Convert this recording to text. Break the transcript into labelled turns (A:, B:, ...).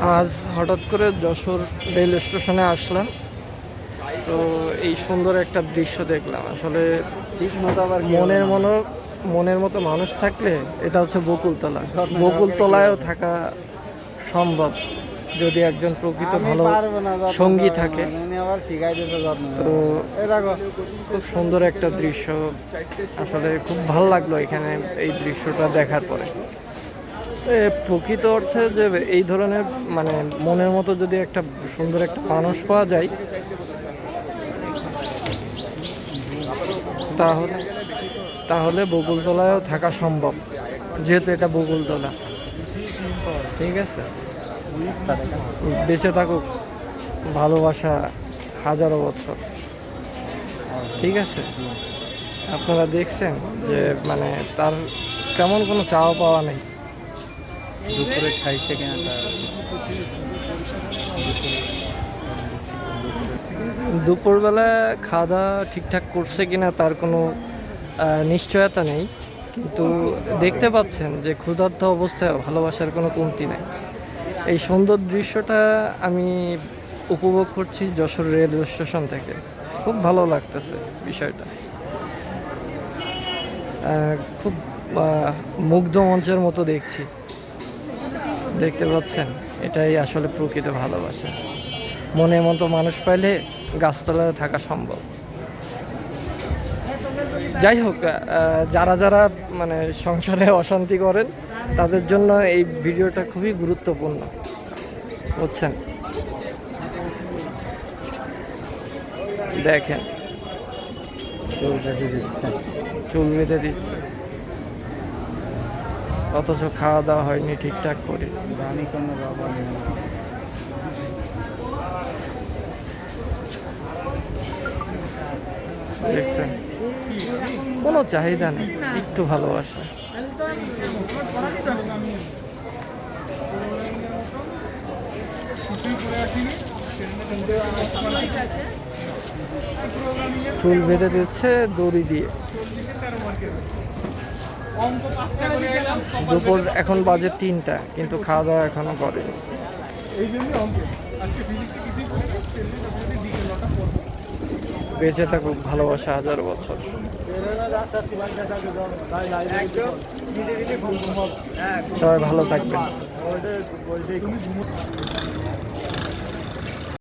A: আজ হঠাৎ করে যশোর রেল স্টেশনে আসলাম। তো এই সুন্দর একটা দৃশ্য দেখলাম। আসলে মনের মনো মনের মতো মানুষ থাকলে এটা হচ্ছে বকুলতলা। বকুলতলায়ও থাকা সম্ভব যদি একজন প্রকৃত ভালো সঙ্গী থাকে।
B: মানে, যত্ন
A: তো খুব সুন্দর একটা দৃশ্য। আসলে খুব ভালো লাগল এখানে এই দৃশ্যটা দেখার পরে। প্রকৃত অর্থে যে এই ধরনের মানে মনের মতো যদি একটা সুন্দর একটা মানুষ পাওয়া যায়, তাহলে তাহলে বকুলতলায়ও থাকা সম্ভব, যেহেতু এটা বকুলতলা। ঠিক আছে? বেঁচে থাকুক, ভালোবাসা হাজারো বছর। ঠিক আছে? আপনারা দেখছেন যে মানে তার তেমন কোনো চাওয়া পাওয়া নেই।
B: দুপুরে খাইছে কিনা
A: দুপুরবেলা খাওয়া দাওয়া ঠিকঠাক করছে কিনা তার কোনো নিশ্চয়তা নেই। কিন্তু দেখতে পাচ্ছেন যে ক্ষুধার্ত অবস্থায় ভালোবাসার কোনো কমতি নেই। এই সুন্দর দৃশ্যটা আমি উপভোগ করছি যশোর রেলওয়ে স্টেশন থেকে। খুব ভালো লাগতেছে বিষয়টা। খুব মুগ্ধ মঞ্চের মতো দেখছি। দেখতে পাচ্ছেন, এটাই আসলে প্রকৃত ভালোবাসা। মনের মতো মানুষ পাইলে গাছতলায় থাকা সম্ভব। যাই হোক যারা যারা মানে সংসারে অশান্তি করেন, তাদের জন্য এই ভিডিওটা খুবই গুরুত্বপূর্ণ। বুঝছেন? দেখেন। চুল বেঁধে দিচ্ছে। অথচ খাওয়া দাওয়া হয়নি ঠিকঠাক করে। দেখছেন? কোনো চাহিদা নেই, একটু ভালোবাসা। চুল বেঁধে দিচ্ছে দড়ি দিয়ে। দুপুর এখন বাজে তিনটা, কিন্তু খাওয়া দাওয়া এখনও করেনি বেঁচে থাকুক ভালোবাসা হাজার বছর। সবাই ভালো থাকবেন।